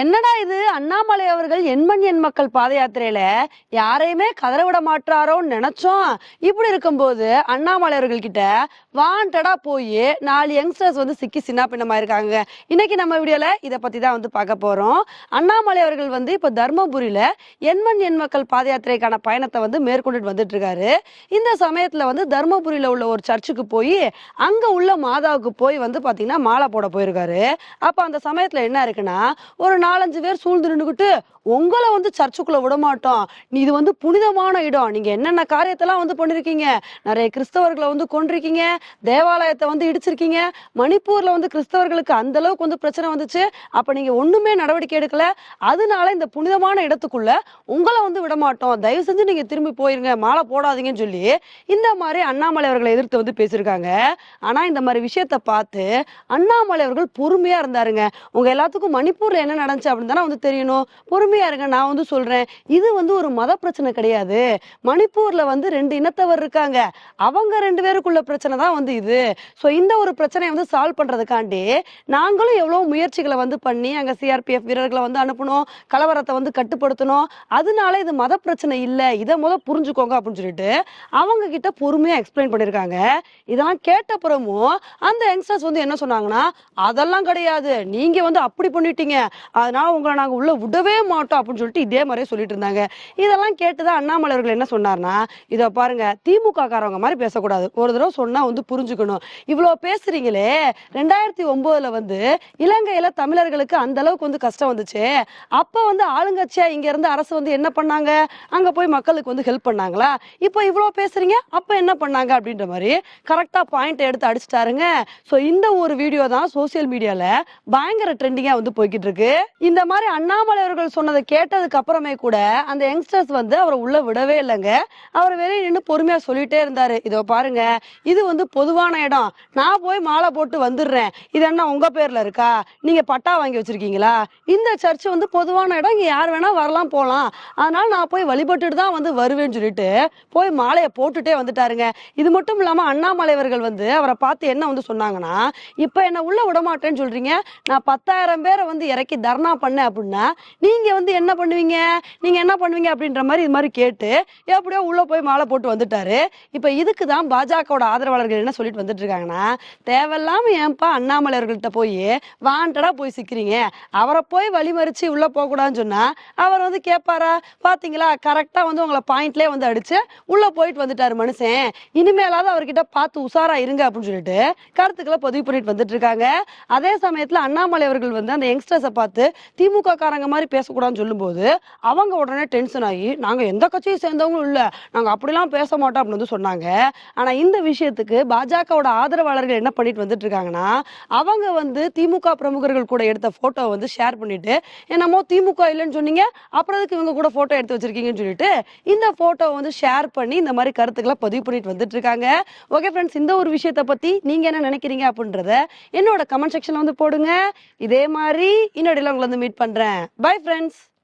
என்னடா இது? அண்ணாமலை அவர்கள் எண்மண் எண் மக்கள் பாத யாத்திரையில யாரையுமே கதற விட மாட்டாரோன்னு நினைச்சோம். இப்படி இருக்கும்போது அண்ணாமலை அவர்கள் கிட்ட வாண்டடா போய் நாலு யங்ஸ்டர்ஸ் வந்து சிக்கி சின்ன பின்னமா இருக்காங்க. இன்னைக்கு நம்ம வீடியோல இதை பத்தி தான் வந்து பார்க்க போறோம். அண்ணாமலை அவர்கள் வந்து இப்ப தர்மபுரியில எண்மண் எண் மக்கள் பாத யாத்திரைக்கான பயணத்தை வந்து மேற்கொண்டுட்டு வந்துட்டு இருக்காரு இந்த சமயத்துல வந்து தர்மபுரியில உள்ள ஒரு சர்ச்சுக்கு போய் அங்க உள்ள மாதாவுக்கு போய் வந்து பாத்தீங்கன்னா மாலை போட போயிருக்காரு. அப்ப அந்த சமயத்துல என்ன இருக்குன்னா ஒரு நாலஞ்சு பேர் சூழ்ந்து நின்றுக்கிட்டு உங்களை வந்து சர்ச்சுக்குள்ள விட மாட்டோம் நீ இது வந்து புனிதமான இடம். நீங்க என்னென்ன காரியத்தெல்லாம் வந்து பண்ணிருக்கீங்க? நிறைய கிறிஸ்தவர்களை வந்து கொண்டிருக்கீங்க தேவாலயத்தை வந்து இடிச்சிருக்கீங்க. மணிப்பூர்ல வந்து கிறிஸ்தவர்களுக்கு அந்த அளவுக்கு வந்து பிரச்சனை வந்துச்சு. அப்ப நீங்க ஒண்ணுமே நடவடிக்கை எடுக்கல. அதனால இந்த புனிதமான இடத்துக்குள்ள உங்களை வந்து விட மாட்டோம் தயவு செஞ்சு நீங்க திரும்பி போயிருங்க. மாலை போடாதீங்கன்னு சொல்லி இந்த மாதிரி அண்ணாமலை அவர்களை எதிர்த்து வந்து பேசியிருக்காங்க. ஆனா இந்த மாதிரி விஷயத்த பார்த்து அண்ணாமலை அவர்கள் பொறுமையா இருந்தாருங்க. உங்க எல்லாத்துக்கும் மணிப்பூர்ல என்ன நடந்துச்சு அப்படின்னு தானே வந்து தெரியணும். பொறுமையா இருங்க நான் வந்து சொல்றேன். இது வந்து ஒரு மத பிரச்சனை கிடையாது. மணிப்பூர்ல வந்து ரெண்டு இனத்தவர் இருக்காங்க. அவங்க ரெண்டு பேருக்குள்ள பிரச்சனை தான் வந்து இது. ஸோ இந்த ஒரு பிரச்சனையை வந்து சால்வ் பண்றதுக்காண்டி நாங்களும் எவ்வளவு முயற்சிகளை வந்து பண்ணி அங்க சிஆர்பிஎஃப் வீரர்களை வந்து அனுப்பணும் கலவரத்தை வந்து கட்டுப்படுத்தணும். அதனால இது மத பிரச்சனை இல்லை. இதை முத புரிஞ்சுக்கோங்க அப்படின்னு சொல்லிட்டு அவங்க கிட்ட பொறுமையா எக்ஸ்பிளைன் பண்ணியிருக்காங்க இதெல்லாம் கேட்ட பிறமும் அந்த யங்ஸ்டர்ஸ் வந்து என்ன சொன்னாங்கன்னா அதெல்லாம் கிடையாது. நீங்க வந்து அப்படி பண்ணிட்டீங்க. அதனால உங்களை நாங்கள் உள்ள விடவே மாட்டோம் அப்படின்னு சொல்லிட்டு இதே மாதிரியே சொல்லிட்டு இருந்தாங்க. இதெல்லாம் கேட்டுதான் அண்ணாமலை அவர்கள் என்ன சொன்னார்னா இதை பாருங்க திமுக காரவங்க மாதிரி பேசக்கூடாது. ஒரு தடவை சொன்னா வந்து புரிஞ்சுக்கணும். இவ்வளவு பேசுறீங்களே ரெண்டாயிரத்தி ஒன்பதுல வந்து இலங்கையில தமிழர்களுக்கு அந்த அளவுக்கு வந்து கஷ்டம் வந்துச்சு. அப்ப வந்து ஆளுங்கட்சியா இங்க இருந்து அரசு வந்து என்ன பண்ணாங்க? அங்க போய் மக்களுக்கு வந்து ஹெல்ப் பண்ணாங்களா? இப்போ இவ்வளவு பேசுறீங்க அப்ப என்ன பண்ணாங்க? அப்படின்ற மாதிரி கரெக்டா பாயிண்ட் எடுத்து அடிச்சுட்டாருங்க. ஸோ இந்த ஒரு வீடியோ தான் சோசியல் மீடியால பயங்கர ட்ரெண்டிங்கா வந்து போய்கிட்டு இருக்கு. இந்த மாதிரி அண்ணாமலை அவர்கள் சொன்னதை கேட்டதுக்கு அப்புறமே கூட அந்த யங்ஸ்டர்ஸ் வந்து அவரை உள்ள விடவே இல்லைங்க. அவர் வெளியே நின்று பொறுமையா சொல்லிட்டே இருந்தாரு. இதோ பாருங்க இது வந்து பொதுவான இடம். நான் போய் மாலை போட்டு வந்துடுறேன். இது என்ன உங்க பேர்ல இருக்கா? நீங்க பட்டா வாங்கி வச்சிருக்கீங்களா? இந்த சர்ச் வந்து பொதுவான இடம். இங்க யார் வேணா வரலாம் போகலாம் அதனால நான் போய் வழிபட்டுட்டு தான் வந்து வருவேன்னு சொல்லிட்டு போய் மாலையை போட்டுட்டே வந்துட்டாருங்க. இது மட்டும் இல்லாம அண்ணாமலைவர்கள் வந்து அவரை பார்த்து என்ன வந்து சொன்னாங்கன்னா இப்ப என்ன உள்ள விட மாட்டேன்னு சொல்றீங்க. நான் பத்தாயிரம் பேரை வந்து இறக்கி தர்ணா பண்ணேன் அப்படின்னா நீங்க வந்து என்ன பண்ணுவீங்க? நீங்க என்ன பண்ணுவீங்க அப்படின்ற மாதிரி இது மாதிரி கேட்டு எப்படியோ உள்ள போய் மாலை போட்டு வந்துட்டாரு. இப்ப இதுக்கு தான் பாஜகவோட ஆதரவாளர்கள் என்ன சொல்லிட்டு வந்துட்டு இருக்காங்கன்னா தேவையில்லாம ஏன்பா அண்ணாமலையர்கள்ட்ட போய் வாண்டடா போய் சிக்கிறீங்க. அவரை போய் வழிமறிச்சு உள்ள போக கூடாதுன்னு சொன்னா அவர் வந்து கேட்பாரா? பாத்தீங்களா? கரெக்டா வந்து உங்களை பாயிண்ட்லயே வந்து அடிச்சு உள்ள போயிட்டு வந்துட்டாரு மனுஷன். இனிமேலாவது அவர்கிட்ட பார்த்து உஷாரா இருங்க அப்படின்னு சொல்லிட்டு கருத்துக்களை பதிவு பண்ணிட்டு வந்துட்டு இருக்காங்க. அதே சமயத்துல அண்ணாமலை அவர்கள் வந்து அந்த யங்ஸ்டர்ஸை பார்த்து திமுக காரங்க மாதிரி பேசக்கூடாதுன்னு சொல்லும்போது அவங்க உடனே டென்ஷன் ஆகி நாங்கள் எந்த கட்சியும் சேர்ந்தவங்களும் இல்ல நாங்கள் அப்படிலாம் பேச மாட்டோம் அப்படின்னு வந்து சொன்னாங்க. ஆனால் இந்த விஷயத்துக்கு பாஜகவோட ஆதரவாளர்கள் என்ன பண்ணிட்டு வந்துட்டு இருக்காங்கன்னா அவங்க வந்து திமுக பிரமுகர்கள் கூட எடுத்த ஃபோட்டோவை வந்து ஷேர் பண்ணிட்டு என்னமோ திமுக இல்லைன்னு சொன்னீங்க அப்புறம் அதுக்கு இவங்க கூட ஃபோட்டோ எடுத்து வச்சிருக்கீங்கன்னு சொல்லிட்டு இந்த ஃபோட்டோவை வந்து ஷேர் பண்ணி இந்த மாதிரி கருத்துக்களை பதிவு பண்ணிட்டு வந்துட்டு இருக்காங்க. ஓகே ஃப்ரெண்ட்ஸ் இந்த ஒரு விஷயத்தை பற்றி நீங்க என்ன நினைக்கிறீங்க அப்படின்றத என்னோட கமெண்ட் செக்ஷனில் வந்து போடுங்க. இதே மாதிரி இன்னொடையில உங்களை வந்து மீட் பண்றேன். Bye friends